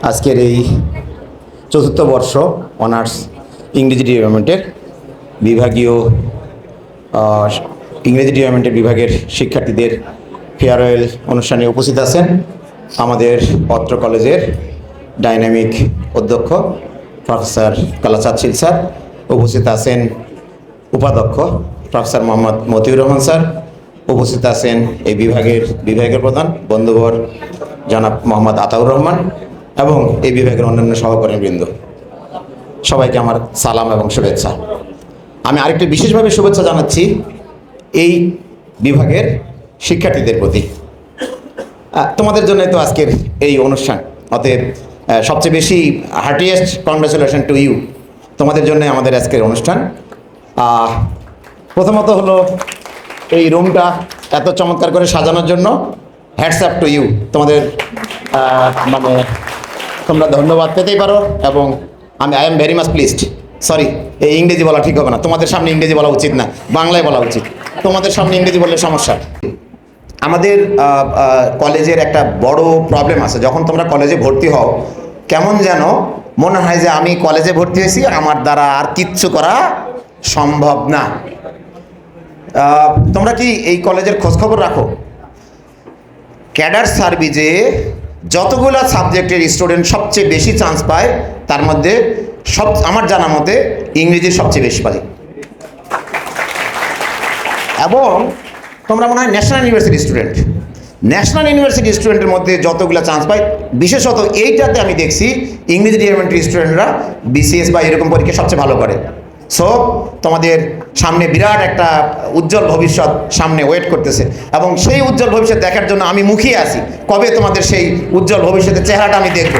আজকের এই চতুর্থ বর্ষ অনার্স ইংরেজি ডিপার্টমেন্টের বিভাগীয় ইংরেজি ডিপার্টমেন্টের বিভাগের শিক্ষার্থীদের ফেয়ারওয়েল অনুষ্ঠানে উপস্থিত আছেন আমাদের অত্র কলেজের ডাইনামিক অধ্যক্ষ প্রফেসর কালাচাঁদ স্যার, উপস্থিত আছেন উপাধ্যক্ষ প্রফেসর মোহাম্মদ মতিউর রহমান স্যার, উপস্থিত আছেন এই বিভাগের বিভাগের প্রধান বন্ধুবর জনাব মোহাম্মদ আতাউর রহমান এবং এই বিভাগের অন্যান্য সহকর্মীবৃন্দ। সবাইকে আমার সালাম এবং শুভেচ্ছা। আমি আরেকটি বিশেষভাবে শুভেচ্ছা জানাচ্ছি এই বিভাগের শিক্ষার্থীদের প্রতি। তোমাদের জন্য তো আজকের এই অনুষ্ঠান। অতএব সবচেয়ে বেশি হার্টিয়েস্ট কংগ্রেচুলেশন টু ইউ তোমাদের জন্য আমাদের আজকের অনুষ্ঠান। প্রথমত হলো এই রুমটা এত চমৎকার করে সাজানোর জন্য। হ্যাটসঅ্যাপ টু ইউ তোমাদের মানে তোমরা ধন্যবাদ পেতেই পারো এবং আমি I am very much pleased sorry এই ইংরেজি বলা ঠিক হবে না। তোমাদের সামনে ইংরেজি বলা উচিত না। বাংলায় বলা উচিত। তোমাদের সামনে ইংরেজি বললে সমস্যা। আমাদের কলেজের একটা বড় প্রবলেম আছে। যখন তোমরা কলেজে ভর্তি হও, কেমন যেন মনে হয় যে আমি কলেজে ভর্তি হয়েছি, আমার দ্বারা আর কিচ্ছু করা সম্ভব না। তোমরা কি এই কলেজের খোঁজখবর রাখো? ক্যাডার সার্ভিসে যতগুলো সাবজেক্টের স্টুডেন্ট সবচেয়ে বেশি চান্স পায়, তার মধ্যে সব আমার জানা মতে ইংরেজি সবচেয়ে বেশি পায় এবং তোমরা মনে হয় national university student. National university স্টুডেন্টের মধ্যে যতগুলো চান্স পায়, বিশেষত এইটাতে আমি দেখছি ইংরেজি ডিপার্টমেন্টের স্টুডেন্টরা বিসিএস বা এরকম পরীক্ষা সবচেয়ে ভালো করে। সো তোমাদের সামনে বিরাট একটা উজ্জ্বল ভবিষ্যৎ সামনে ওয়েট করতেছে। এবং সেই উজ্জ্বল ভবিষ্যৎ দেখার জন্য আমি মুখিয়ে আছি। কবে তোমাদের সেই উজ্জ্বল ভবিষ্যতের চেহারাটা আমি দেখব?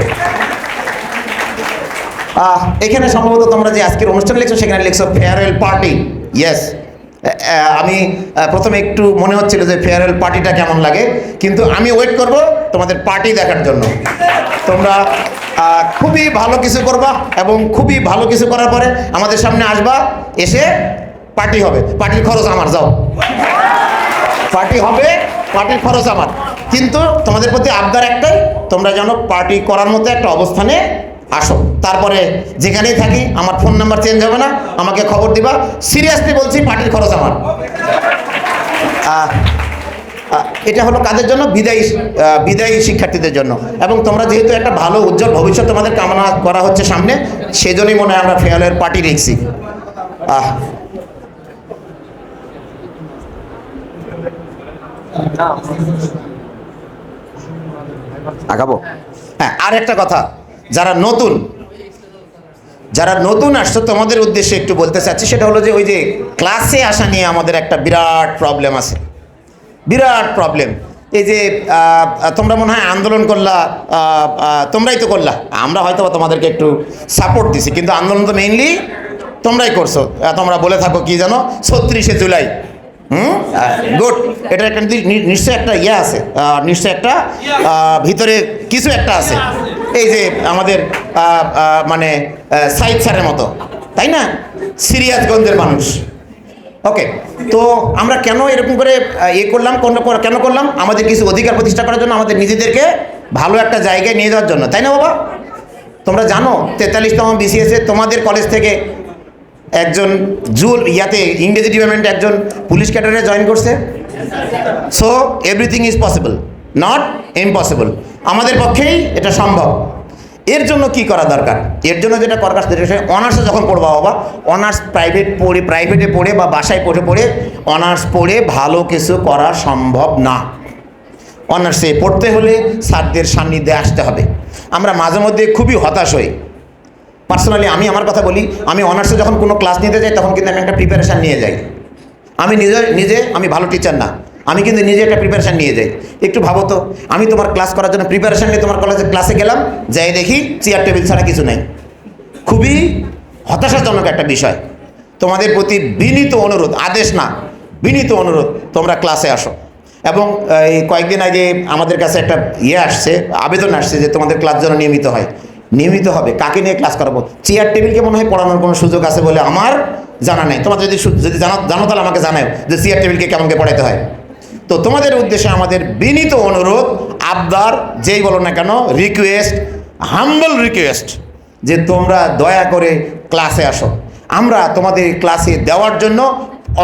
এখানে সম্ভবত তোমরা যে আজকের অনুষ্ঠান লিখছো, সেখানে লিখছো ফেয়ারওয়েল পার্টি ইয়েস আমি প্রথমে একটু মনে হচ্ছিল যে ফেয়ারওয়েল পার্টিটা কেমন লাগে, কিন্তু আমি ওয়েট করব তোমাদের পার্টি দেখার জন্য। তোমরা খুবই ভালো কিছু করবা এবং খুবই ভালো কিছু করার পরে আমাদের সামনে আসবা, এসে পার্টি হবে। পার্টির খরচ আমার, যাও। পার্টি হবে পার্টির খরচ আমার। কিন্তু তোমাদের প্রতি আবদার একটাই, তোমরা যেন পার্টি করার মতো একটা অবস্থানে আসো। তারপরে যেখানেই থাকি, আমার ফোন নাম্বার চেঞ্জ হবে না, আমাকে খবর দিবা। সিরিয়াসলি বলছি, পার্টির খরচ আমার। এটা হলো কাদের জন্য? বিদায়ী বিদায়ী শিক্ষার্থীদের জন্য। এবং তোমরা যেহেতু একটা ভালো, উজ্জ্বল ভবিষ্যৎ তোমাদের কামনা করা হচ্ছে সামনে সেই জন্যই মনে হয় আমরা ফেয়ালের পার্টি রেখছি আহ আগাবো। হ্যাঁ আর একটা কথা। যারা নতুন যারা নতুন আসছো, তোমাদের উদ্দেশ্যে একটু বলতে চাচ্ছি, সেটা হলো যে ওই যে ক্লাসে আসা নিয়ে আমাদের একটা বিরাট প্রবলেম আছে। বিরাট প্রবলেম এই যে তোমরা মনে হয় আন্দোলন করলা তোমরাই তো করলা। আমরা হয়তো তোমাদেরকে একটু সাপোর্ট দিছি, কিন্তু আন্দোলন তো মেইনলি তোমরাই করছ। তোমরা বলে থাকো কি জানো ছত্রিশে জুলাই। হুম? গুড এটা একটা নিশ্চয় একটা ইয়ে আছে। নিশ্চয় একটা ভিতরে কিছু একটা আছে। এই যে আমাদের মানে সাইদ স্যারের মতো, তাই না? সিরিয়াসগঞ্জের মানুষ। ওকে তো আমরা কেন এরকম করে ইয়ে করলাম, কোন- কোন- কেন করলাম? আমাদের কিছু অধিকার প্রতিষ্ঠা করার জন্য, আমাদের নিজেদেরকে ভালো একটা জায়গায় নিয়ে যাওয়ার জন্য, তাই না বাবা? তোমরা জানো, তেতাল্লিশতম বিসিএসে তোমাদের কলেজ থেকে একজন জুল, ইয়াতে ইংরেজি ডিপার্টমেন্টে একজন পুলিশ ক্যাডারে জয়েন করছে। So everything is possible not impossible আমাদের পক্ষেই এটা সম্ভব। এর জন্য কি করা দরকার? এর জন্য যেটা করার অনার্সে যখন পড়বা বাবা, অনার্স প্রাইভেট পড়ে প্রাইভেটে পড়ে বা বাসায় পড়ে পড়ে অনার্স পড়ে ভালো কিছু করা সম্ভব না। অনার্সে পড়তে হলে স্যারদের সান্নিধ্যে আসতে হবে। আমরা মাঝে মধ্যে খুবই হতাশ হই। পার্সোনালি আমি আমার কথা বলি, আমি অনার্সে যখন কোনো ক্লাস নিতে যাই, তখন কিন্তু আমি একটা প্রিপারেশান নিয়ে যাই। আমি নিজে নিজে আমি ভালো টিচার না। আমি কিন্তু নিজে একটা প্রিপারেশান নিয়ে যাই। একটু ভাবো তো, আমি তোমার ক্লাস করার জন্য প্রিপারেশান নিয়ে তোমার কলেজে ক্লাসে গেলাম, যাই দেখি চেয়ার টেবিল ছাড়া কিছু নেই। খুবই হতাশাজনক একটা বিষয়। তোমাদের প্রতি বিনীত অনুরোধ, আদেশ না, বিনীত অনুরোধ, তোমরা ক্লাসে আসো। এবং এই কয়েকদিন আগে আমাদের কাছে একটা ইয়ে আসছে, আবেদন আসছে যে তোমাদের ক্লাস যেন নিয়মিত হয়। নিয়মিত হবে, কাকে নিয়ে ক্লাস করাবো? চেয়ার টেবিলকে মনে হয় পড়ানোর কোনো সুযোগ আছে বলে আমার জানা নেই। তোমার যদি যদি জানো জানো তাহলে আমাকে জানাও যে চেয়ার টেবিলকে কেমন করে পড়াতে হয়। তো তোমাদের উদ্দেশ্যে আমাদের বিনীত অনুরোধ, আবদার যেই বলো না কেন রিকোয়েস্ট হাম্বল রিকোয়েস্ট যে তোমরা দয়া করে ক্লাসে আসো। আমরা তোমাদের ক্লাসে দেওয়ার জন্য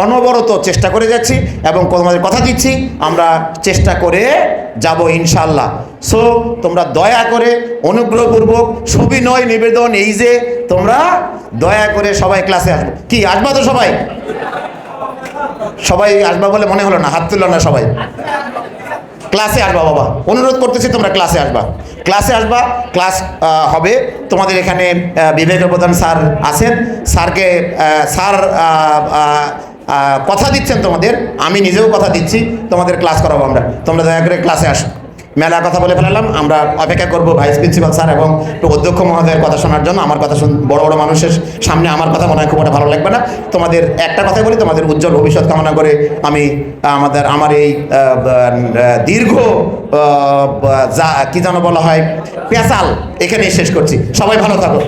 অনবরত চেষ্টা করে যাচ্ছি এবং তোমাদের কথা দিচ্ছি, আমরা চেষ্টা করে যাব ইনশাল্লাহ সো তোমরা দয়া করে অনুগ্রহপূর্বক, সুবিনয় নিবেদন এই যে তোমরা দয়া করে সবাই ক্লাসে আসব। কি, আসবা তো সবাই? সবাই আসবা বলে মনে হলো না, হাত তুললো না সবাই। ক্লাসে আসবা বাবা। অনুরোধ করতেছি তোমরা ক্লাসে আসবা। ক্লাসে আসবা, ক্লাস হবে। তোমাদের এখানে বিবেক প্রধান স্যার আছেন। স্যারকে স্যার কথা দিচ্ছেন তোমাদের। আমি নিজেও কথা দিচ্ছি। তোমাদের ক্লাস করাবো আমরা। তোমরা দয়া করে ক্লাসে আসো। মেলা কথা বলে ফেলালাম। আমরা অপেক্ষা করব ভাইস প্রিন্সিপাল স্যার এবং অধ্যক্ষ মহোদয়ের কথা শোনার জন্য। আমার কথা শুন বড় বড় মানুষের সামনে আমার কথা মনে হয় খুব একটা ভালো লাগবে না। তোমাদের একটা কথাই বলি, তোমাদের উজ্জ্বল ভবিষ্যৎ কামনা করে আমি আমাদের, আমার এই দীর্ঘ যা, কি যেন বলা হয়, পেঁচাল এখানেই শেষ করছি। সবাই ভালো থাকো।